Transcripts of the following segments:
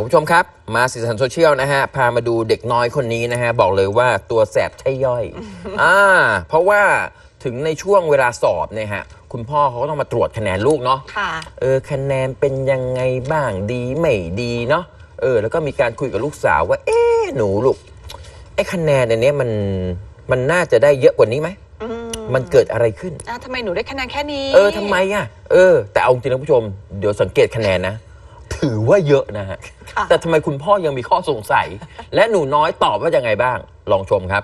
คุณผู้ชมครับ มาสีสันโซเชียลนะฮะ พามาดูเด็กน้อยคนนี้นะฮะ บอกเลยว่าตัวแสบใช่ย่อย อ่า เพราะว่าถึงในช่วงเวลาสอบเนี่ยฮะ คุณพ่อเขาก็ต้องมาตรวจคะแนนลูกเนาะ ค่ะ เออ คะแนนเป็นยังไงบ้างดีไม่ดีเนาะ เออ แล้วก็มีการคุยกับลูกสาวว่า เอ๊ะหนูลูก ไอ้คะแนนอันเนี้ยมัน มันน่าจะได้เยอะกว่านี้ไหม อืมมันเกิดอะไรขึ้น อะทำไมหนูได้คะแนนแค่นี้ เออทำไมอะ เออ แต่เอาจริงนะผู้ชม เดี๋ยวสังเกตคะแนนนะ ถือว่าเยอะนะฮะค่ะแต่ทำไมคุณพ่อยังมีข้อสงสัย และหนูน้อยตอบว่ายังไงบ้าง ลองชมครับ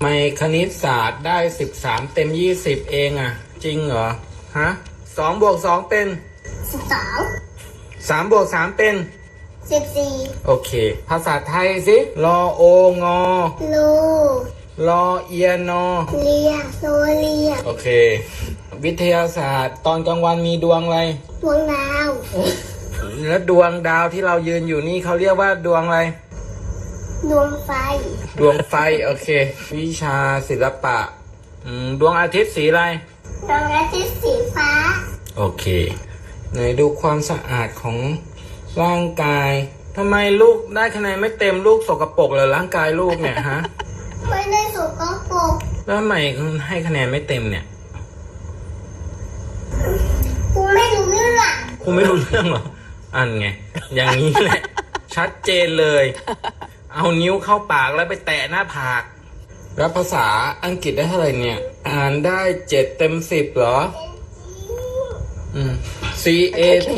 ไม่คณิตศาสตร์ได้13เต็ม20เองอะจริงเหรอ ฮะสองบวกสองเป็นสิบสองสามบวกสามเป็นสิบสี่โอเค ภาษาไทยสิรอโองอโลรอเอียนอเลียโซเลีย โอเค วิทยาศาสตร์ตอนกลางวันมีดวงอะไร ดวงดาว แล้วดวงดาวที่เรายืนอยู่นี่เขาเรียกว่าดวงอะไร ดวงไฟ ดวงไฟ โอเค วิชาศิลปะอืมดวงอาทิตย์สีอะไร ดวงอาทิตย์สีฟ้า โอเคไหนดูความสะอาดของร่างกายทำไมลูกได้คะแนนไม่เต็มลูกสกปรกเลยร่างกายลูกเนี่ยฮะ ไม่ได้สกปรกแล้วทำไมให้คะแนนไม่เต็มเนี่ย กูไม่รู้เรื่องครูไม่รู้เรื่องเหรอ อันไง อย่างนี้แหละ ชัดเจนเลย เอานิ้วเข้าปากแล้วไปแตะหน้าผาก แล้วภาษาอังกฤษได้เท่าไหร่เนี่ย อ่านได้เจ็ดเต็มสิบเหรอ อืม C A T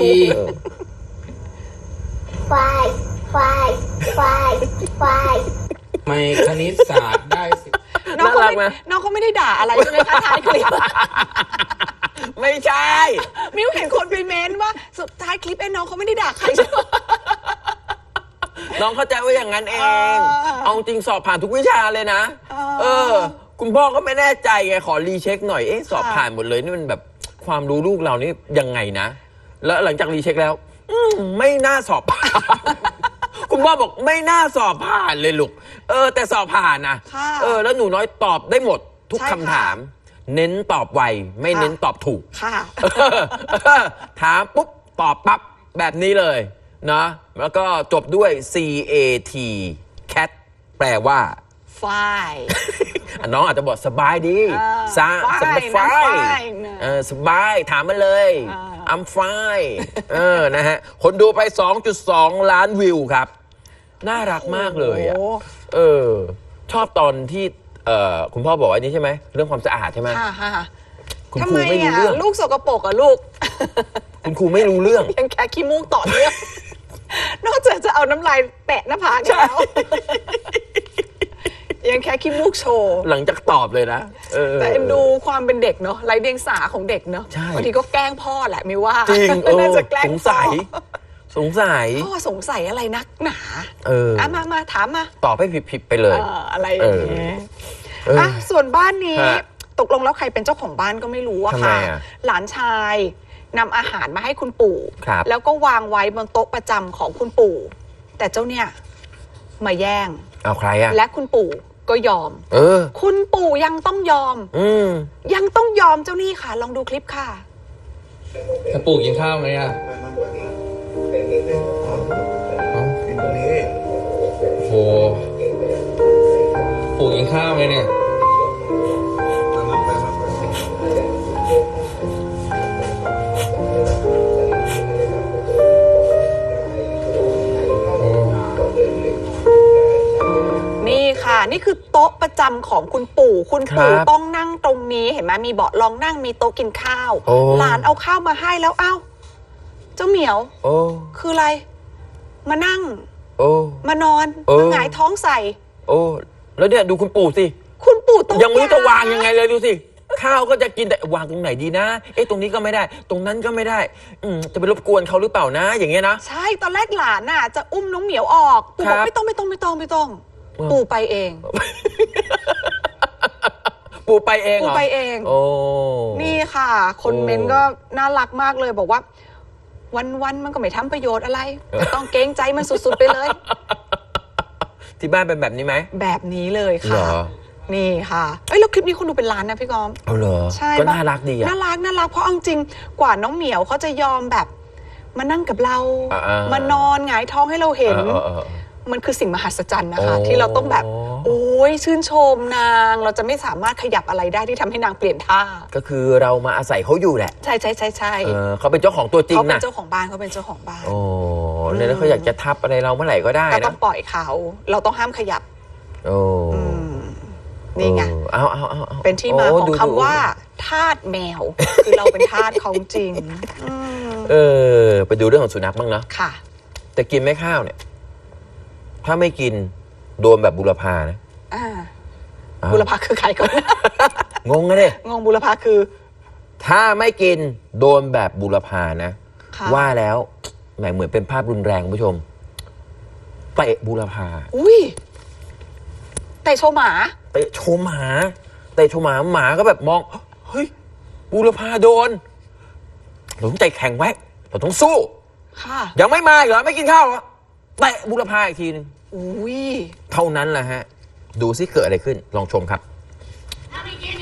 ไฟไฟไฟไฟไม่คณิตศาสตร์ได้สิบ น้องเขาน่ารักไม่นะน้องเขาไม่ได้ด่าอะไรใช่ไหมคะท้ายคลิป ไม่ใช่ มิวเห็นคนไปเม้นว่าสุดท้ายคลิปไอ้น้องเขาไม่ได้ด่าใครใช่ไหม น้องเข้าใจว่าอย่างนั้นเอง เออเอาจริงสอบผ่านทุกวิชาเลยนะ เออเออ คุณพ่อก็ไม่แน่ใจไงขอรีเช็คหน่อยเอ๊ะสอบค่ะ ผ่านหมดเลยนี่มันแบบความรู้ลูกเรานี่ยังไงนะ แล้วหลังจากรีเช็คแล้ว อืมไม่น่าสอบผ่าน คุณพ่อบอกไม่น่าสอบผ่านเลยลูก เออ แต่สอบผ่านนะค่ะ เออ แล้วหนูน้อยตอบได้หมดทุกใช่คำค่ะถาม เน้นตอบไว ไม่ค่ะเน้นตอบถูก ค่ะถามปุ๊บ ตอบปั๊บ แบบนี้เลยนะแล้วก็จบด้วย C A T cat แปลว่าฝ้ายอะน้องอาจจะบอกสบายดีอ่าซาส fine บาย I'm fine เออสบายถามมาเลยอ่า I'm fine เออนะฮะ คนดูไป 2.2 ล้านวิวครับ น่ารักมากเลยอะโอ้เออ ชอบตอนที่ เอ่อคุณพ่อบอกว่านี่ใช่ไหมเรื่องความสะอาดใช่ไหมค่ะค่ะคุณทำครูไมไม่รู้อะเรื่อง ลูกสกปรกอะลูก คุณครูไม่รู้เรื่อง ยังแค่ขี้มูกต่อเนื่อง นอกจากจะเอาน้ำลายแปะหน้าผากแล้ว ยังแค่ขี้มูกโชว์ หลังจากตอบเลยนะเออ แต่เอ็นดูความเป็นเด็กเนาะไรเดียงสาของเด็กเนาะใช่ บางทีก็แกล้งพ่อแหละมิวว่าจริงเออน่าจะแกล้สงงพ่อสัย สงสัยพ่อสงสัยอะไรนักหนาเอออะมามาถามมาตอบให้ผิดๆไปเลย เอออะไรอย่างเงี้ยเอออะส่วนบ้านนี้ ฮะตกลงแล้วใครเป็นเจ้าของบ้านก็ไม่รู้อะทำไมค่ะอะหลานชายนำอาหารมาให้คุณปู่ ครับ แล้วก็วางไว้บนโต๊ะประจำของคุณปู่ แต่เจ้าเนี่ยมาแย่ง เอาใครอะ และคุณปู่ก็ยอม เออ คุณปู่ยังต้องยอม อืม ยังต้องยอมเจ้าหนี้ค่ะ ลองดูคลิปค่ะ ถ้าปู่กินข้าวไหมอะกินตรงนี้โห ปู่กินข้าวไหมเนี่ยนั่นนั่นไปนั่นไปนี่ค่ะ นี่คือโต๊ะประจำของคุณปู่คุณปู่ครับต้องนั่งตรงนี้เห็นไหมมีเบาะรองนั่งมีโต๊ะกินข้าวโอ้ หลานเอาข้าวมาให้แล้วเอ้าเจ้าเหมียวโอ้ คืออะไร มานั่งโอ้ มานอนเออมาหงายท้องใส่ โอ้ แล้วเนี่ยดูคุณปู่สิ คุณปู่โต๊ะยังไม่รู้จะวางยังไงเลยดูสิ ข้าวก็จะกินแต่วางตรงไหนดีนะ เอ๊ะตรงนี้ก็ไม่ได้ ตรงนั้นก็ไม่ได้ อืมจะไปรบกวนเขาหรือเปล่านะ อย่างเงี้ยนะ ใช่ตอนแรกหลานน่ะ จะอุ้มน้องเหมียวออก ปู่บอกครับไม่ต้องไม่ต้องไม่ต้องไม่ต้องเออปู่ไปเอง ปู่ไปเองเหรปู่อไปเอง โอ้ นี่ค่ะ คนโอ้เมนต์ก็น่ารักมากเลยบอกว่า วันวันๆมันก็ไม่ทำประโยชน์อะไรก็ต้องเกรงใจมันสุด ๆ ไปเลย ที่บ้านเป็นแบบนี้ไหมแบบนี้เลยเหรค่ะ อนี่ค่ะ เอ้ยแล้วคลิปนี้คนดูเป็นล้านนะพี่กอม เอาเหรอใช่ก็ปะน่ารักดีอะ น่ารักน่ารักเพราะเอาจริงๆกว่าน้องเหมียวเขาจะยอมแบบมานั่งกับเรา อ่าๆ มานอนหงายท้องให้เราเห็นเออเออเออ มันคือสิ่งมหัศจรรย์นะคะ โอ้ที่เราต้องแบบ โอ้ยชื่นชมนาง เราจะไม่สามารถขยับอะไรได้ที่ทำให้นางเปลี่ยนท่า ก็คือเรามาอาศัยเขาอยู่แหละ ใช่ใช่ใช่ใช่เออเขาเป็นเจ้าของตัวจริงเขาเป็นนะเจ้าของบ้านเขาเป็นเจ้าของบ้าน โอ้เนี่ยแล้วเขาอยากจะทับอะไรเราเมื่อไหร่ก็ได้ก็ต้นะองปล่อยเขา เราต้องห้ามขยับ โอ้อืมนี่ไงเออเอาเอาเอาอาเป็นที่มาโของดูคำดูว่าทาสแมว คือเราเป็นทาสเขาจริงอืมเออ ไปดูเรื่องของสุนัขบ้างเนาะค่ะ แต่กินไม่ข้าวเนี่ย ถ้าไม่กิน โดนแบบบุรพานะอ่าอ้าวบุรพาคือใครก่อน งงอะเด้งงบุรพาคือ ถ้าไม่กินโดนแบบบุรพานะ ค่ะ ว่าแล้วแหมเหมือนเป็นภาพรุนแรงคุณผู้ชมเตะบุรพา อุ้ยแต่โชว์หมาเตะโชว์หมา เตะโชว์หมาหมาก็แบบมอง เฮ้ยบุรพาโดนเราต้องใจแข็งไว้เราต้องสู้ ค่ะ ยังไม่มาอีกเหรอไม่กินข้าวเหรอเตะบุรพาอีกทีหนึง อุ้ยเท่านั้นแหละฮะ ดูซิเกิดอะไรขึ้น ลองชมครับไปกิน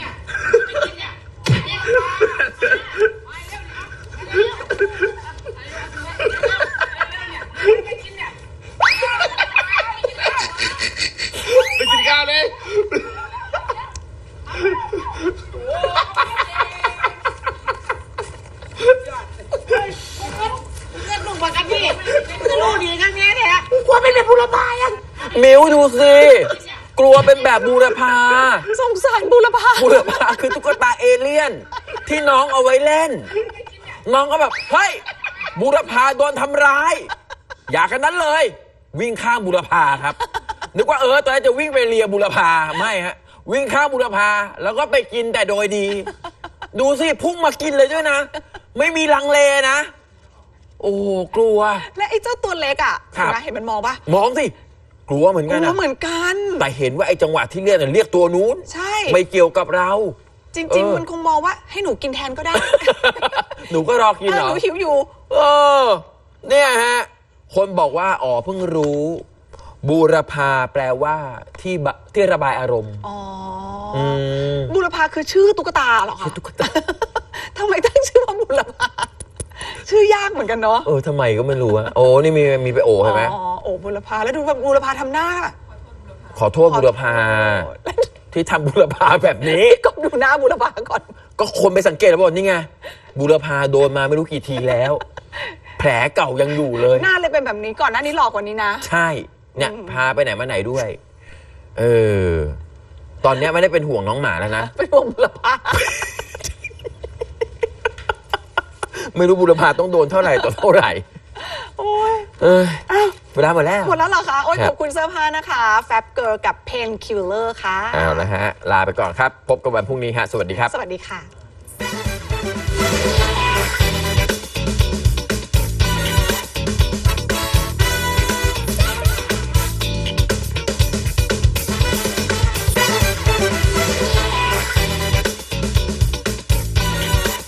ข้าวเลย มิวดูสิ กลัวเป็นแบบบูรพา สงสารบุรพาบูรพาคือตุ๊กตาเอเลี่ยน ที่น้องเอาไว้เล่น น้องก็แบบ เฮ้ยบูรพาโดนทำร้าย อยากกันนั้นเลย วิ่งข้ามบูรพาครับ นึกว่าเออตอนแรกจะวิ่งไปเลียบูรพาไม่ฮะ วิ่งข้ามบูรพาแล้วก็ไปกินแต่โดยดี ดูสิพุ่งมากินเลยด้วยนะ ไม่มีลังเลนะ โอ้กลัว และไอ้เจ้าตัวเล็กอะครับ เห็นไหมเห็นมันมองปะมองสิ กลัวเหมือนกกันลัวนะเหมือนกัน แต่เห็นว่าไอ้จังหวะที่เรียกน่ะเรียกตัวนู้น ใช่ ไม่เกี่ยวกับเราจริงเออๆ มันคงมองว่าให้หนูกินแทนก็ได้ หนูก็รอกินเอเหรออหนูหิวอยู่ เออ เนี่ยฮะ คนบอกว่า อ๋อ เพิ่งรู้ บูรพาแปลว่าที่บะที่ระบายอารมณ์อ๋อออืมบุรพาคือชื่อตุ๊กตาเหรอคะชื่อตุ๊กตา ทำไมตั้งชื่อว่าบุรพา ชื่อยากเหมือนกันเนาะเออทำไมก็ไม่รู้อะโอ้นี่มีมีไปโอใช่ไหมอ๋อโอ้บุรพาแล้วดูว่าบุรพาทำหน้า ขอโทษบูรพา ที่ทำบูรพาแบบนี้ ก็ดูหน้าบุรพาก่อน ก็คนไปสังเกตแล้วบอกนี่ไงบูรพาโดนมาไม่รู้กี่ทีแล้ว แผลเก่ายังอยู่เลย หน้าเลยเป็นแบบนี้ก่อนหน้านี้หลอกกว่านี้นะ ใช่ เนี่ยพาไปไหนมาไหนด้วย เออ ตอนเนี้ยไม่ได้เป็นห่วงน้องหมาแล้วนะเป็นห่วงบุรพา ไม่รู้บุรพาต้องโดนเท่าไหร่ต่อเท่าไหร่ โอ้ยเออเวลาหมดแล้ว หมดแล้วเหรอคะ โอ้ยครับ ขอบคุณเสื้อผ้านะคะ แฟบเกิร์ลกับเพนคิลเลอร์ค่ะ เอาละฮะ ลาไปก่อนครับ พบกันวันพรุ่งนี้ฮะ สวัสดีครับ สวัสดีค่ะ